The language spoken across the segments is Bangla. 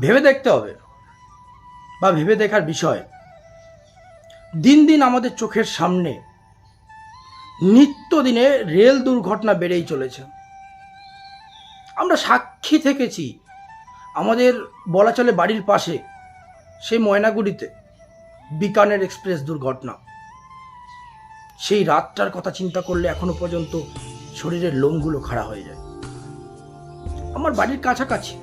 ভেবে দেখতে হবে বা ভেবে দেখার বিষয়। দিন দিন আমাদের চোখের সামনে নিত্যদিনে রেল দুর্ঘটনা বেড়েই চলেছে। আমরা সাক্ষী থেকেছি আমাদের বলা চলে বাড়ির পাশে সেই ময়নাগুড়িতে বিকানের এক্সপ্রেস দুর্ঘটনা। সেই রাতটার কথা চিন্তা করলে এখনও পর্যন্ত শরীরের লোমগুলো খাড়া হয়ে যায়। আমার বাড়ির কাছাকাছি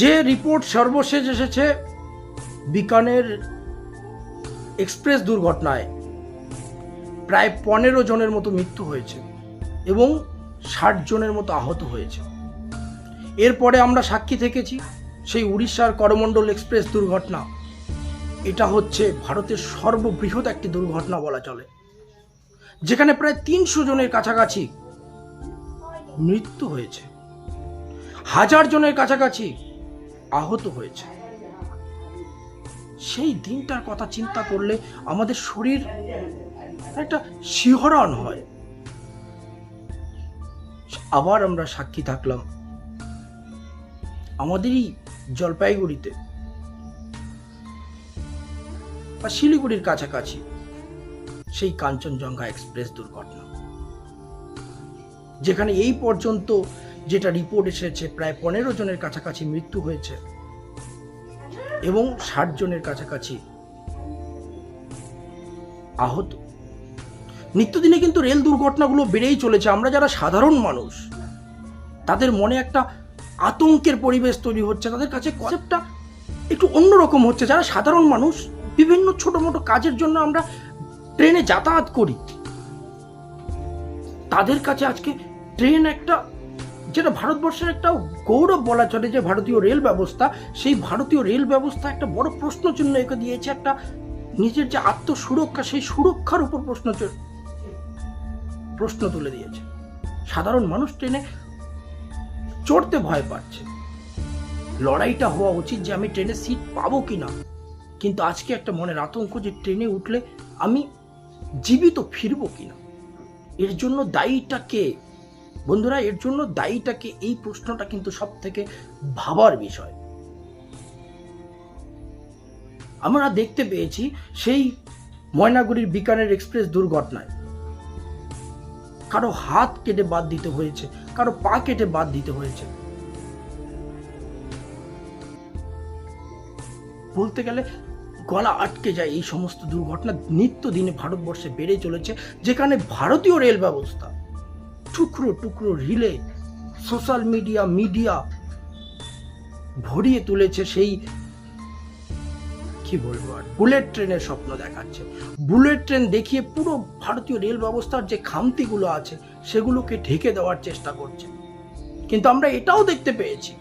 যে রিপোর্ট সর্বশেষ এসেছে বিকানের এক্সপ্রেস দুর্ঘটনায়, প্রায় পনেরো জনের মতো মৃত্যু হয়েছে এবং ষাট জনের মতো আহত হয়েছে। এরপরে আমরা সাক্ষী থেকেছি সেই উড়িষ্যার করমণ্ডল এক্সপ্রেস দুর্ঘটনা। এটা হচ্ছে ভারতের সর্ববৃহৎ একটি দুর্ঘটনা বলা চলে, যেখানে প্রায় তিনশো জনের কাছাকাছি মৃত্যু হয়েছে। হাজার জনের কাছাকাছি আহত হয়েছে। সেই দিনটার কথা চিন্তা করলে আমাদের শরীর একটা শিহরণ হয়। আবার আমরা সাক্ষী থাকলাম। আমাদেরই জলপাইগুড়িতে বা শিলিগুড়ির কাছাকাছি সেই কাঞ্চনজঙ্ঘা এক্সপ্রেস দুর্ঘটনা। যেখানে এই পর্যন্ত যেটা রিপোর্ট এসেছে, প্রায় পনেরো জনের কাছাকাছি মৃত্যু হয়েছে এবং ষাট জনের কাছাকাছি আহত। নিত্যদিনে কিন্তু রেল দুর্ঘটনাগুলো বেড়েই চলেছে। আমরা যারা সাধারণ মানুষ, তাদের মনে একটা আতঙ্কের পরিবেশ তৈরি হচ্ছে। তাদের কাছে কনসেপ্টটা একটু অন্যরকম হচ্ছে। যারা সাধারণ মানুষ, বিভিন্ন ছোট মোটো কাজের জন্য আমরা ট্রেনে যাতায়াত করি। তাদের কাছে আজকে ট্রেন একটা যেটা ভারতবর্ষের একটা গৌরব বলা চলে যে ভারতীয় রেল ব্যবস্থা, সেই ভারতীয় রেল ব্যবস্থা একটা বড় প্রশ্ন চিহ্ন এঁকে দিয়েছে একটা নিজের যে আত্মসুরক্ষা, সেই সুরক্ষার উপর প্রশ্ন প্রশ্ন তুলে দিয়েছে। সাধারণ মানুষ ট্রেনে চড়তে ভয় পাচ্ছে। লড়াইটা হওয়া উচিত যে আমি ট্রেনে সিট পাবো কি না কিন্তু আজকে একটা মনের আতঙ্ক যে ট্রেনে উঠলে আমি জীবিত ফিরবো কিনা। এর জন্য দায়ীটা কে? বন্ধুরা, এর জন্য দায়ীটাকে এই প্রশ্নটা কিন্তু সব থেকে ভাবার বিষয়। আমরা দেখতে পেয়েছি সেই ময়নাগুড়ির বিকানের এক্সপ্রেস দুর্ঘটনায়। কারও হাত কেটে বাদ দিতে হয়েছে, কারও পা কেটে বাদ দিতে হয়েছে। বলতে গেলে গলা আটকে যায় এই সমস্ত দুর্ঘটনা। নিত্যদিনে ভারতবর্ষে বেড়ে চলেছে, যেখানে ভারতীয় রেল ব্যবস্থা টুকরো টুকরো রিলে সোশ্যাল মিডিয়া মিডিয়া ভরিয়ে তুলেছে সেই, কি বলব আর, বুলেট ট্রেনের স্বপ্ন দেখাচ্ছে। বুলেট ট্রেন দেখিয়ে পুরো ভারতীয় রেল ব্যবস্থার যে খামতিগুলো আছে, সেগুলোকে ঢেকে দেওয়ার চেষ্টা করছে। কিন্তু আমরা এটাও দেখতে পেয়েছি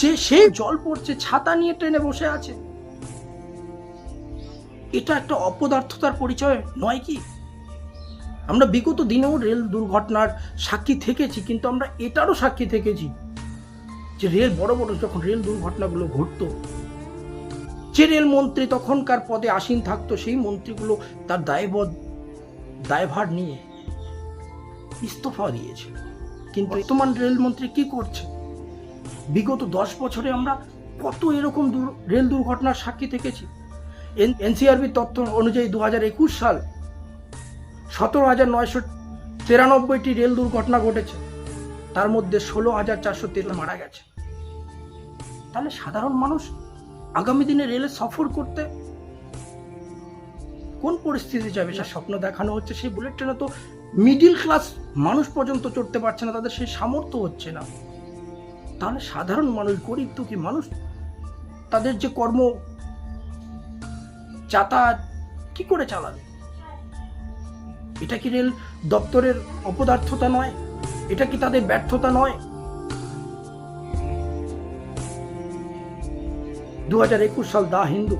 যে সে জল পড়ছে, ছাতা নিয়ে ট্রেনে বসে আছে। এটা একটা অপদার্থতার পরিচয় নয় কি? আমরা বিগত দিনেও রেল দুর্ঘটনার সাক্ষী থেকেছি, কিন্তু আমরা এটারও সাক্ষী থেকেছি যে রেল, বড় বড় যখন রেল দুর্ঘটনাগুলো ঘটতো, যে রেলমন্ত্রী তখনকার পদে আসীন থাকতো, সেই মন্ত্রীগুলো তার দায়বদ্ধ দায়ভার নিয়ে ইস্তফা দিয়েছিল কিন্তু বর্তমান রেলমন্ত্রী কি করছে? বিগত দশ বছরে আমরা কত এরকম রেল দুর্ঘটনার সাক্ষী থেকেছি? এনসিআরবি তথ্য অনুযায়ী দু হাজার একুশ সাল সতেরো হাজার নয়শো তিরানব্বইটি রেল দুর্ঘটনা ঘটেছে। তার মধ্যে ষোলো হাজার চারশো তেরো মারা গেছে। তাহলে সাধারণ মানুষ আগামী দিনে রেলে সফর করতে কোন পরিস্থিতি যাবে? সে স্বপ্ন দেখানো হচ্ছে, সেই বুলেট ট্রেনে তো মিডিল ক্লাস মানুষ পর্যন্ত চড়তে পারছে না, তাদের সেই সামর্থ্য হচ্ছে না। তাহলে সাধারণ মানুষ, গরিব দুঃখী মানুষ, তাদের যে কর্ম যাতায়াত, কি করে চালাবে? এটা কি রেল দপ্তরের অপদার্থতা নয়? এটা কি তাদের ব্যর্থতা নয়? দু সাল দা হিন্দু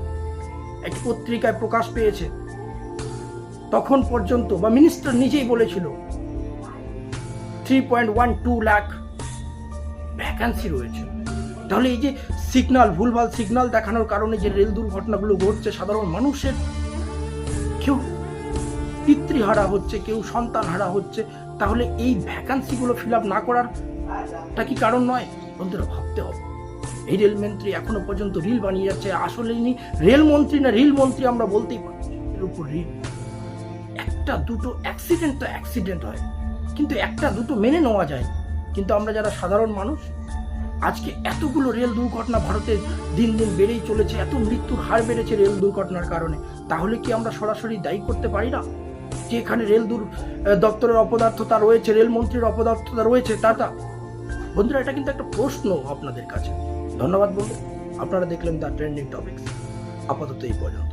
এক পত্রিকায় প্রকাশ পেয়েছে। তখন পর্যন্ত বা মিনিস্টার নিজেই বলেছিল three point one two lakh vacancy রয়েছে। তাহলে এই যে সিগনাল ভুলভাল সিগনাল দেখানোর কারণে যে রেল দুর্ঘটনাগুলো ঘটছে, সাধারণ মানুষের, কেউ পিতৃহারা হচ্ছে, কেউ সন্তান হারা হচ্ছে, তাহলে এই ভ্যাকান্সিগুলো ফিল আপ না করার টা কি কারণ নয়? বন্ধুরা, ভাবতে হবে। এই রেলমন্ত্রী এখনও পর্যন্ত রিল বানিয়ে যাচ্ছে আসলে ইনি রেলমন্ত্রী না রিল মন্ত্রী আমরা বলতেই পারি এর উপর রিল। একটা দুটো অ্যাক্সিডেন্ট তো অ্যাক্সিডেন্ট হয়, কিন্তু একটা দুটো মেনে নেওয়া যায়। কিন্তু আমরা যারা সাধারণ মানুষ, আজকে এতগুলো রেল দুর্ঘটনা ভারতে দিন দিন বেড়েই চলেছে, এত মৃত্যুর হার বেড়েছে রেল দুর্ঘটনার কারণে, তাহলে কি আমরা সরাসরি দায়ী করতে পারি না? যে এখানে রেল দূর দপ্তরের অপদার্থতা রয়েছে রেলমন্ত্রীর অপদার্থতা রয়েছে, তা তা। বন্ধুরা, এটা কিন্তু একটা প্রশ্ন আপনাদের কাছে। ধন্যবাদ বন্ধু। আপনারা দেখলেন দ্য ট্রেন্ডিং টপিক আপাতত এই পর্যন্ত।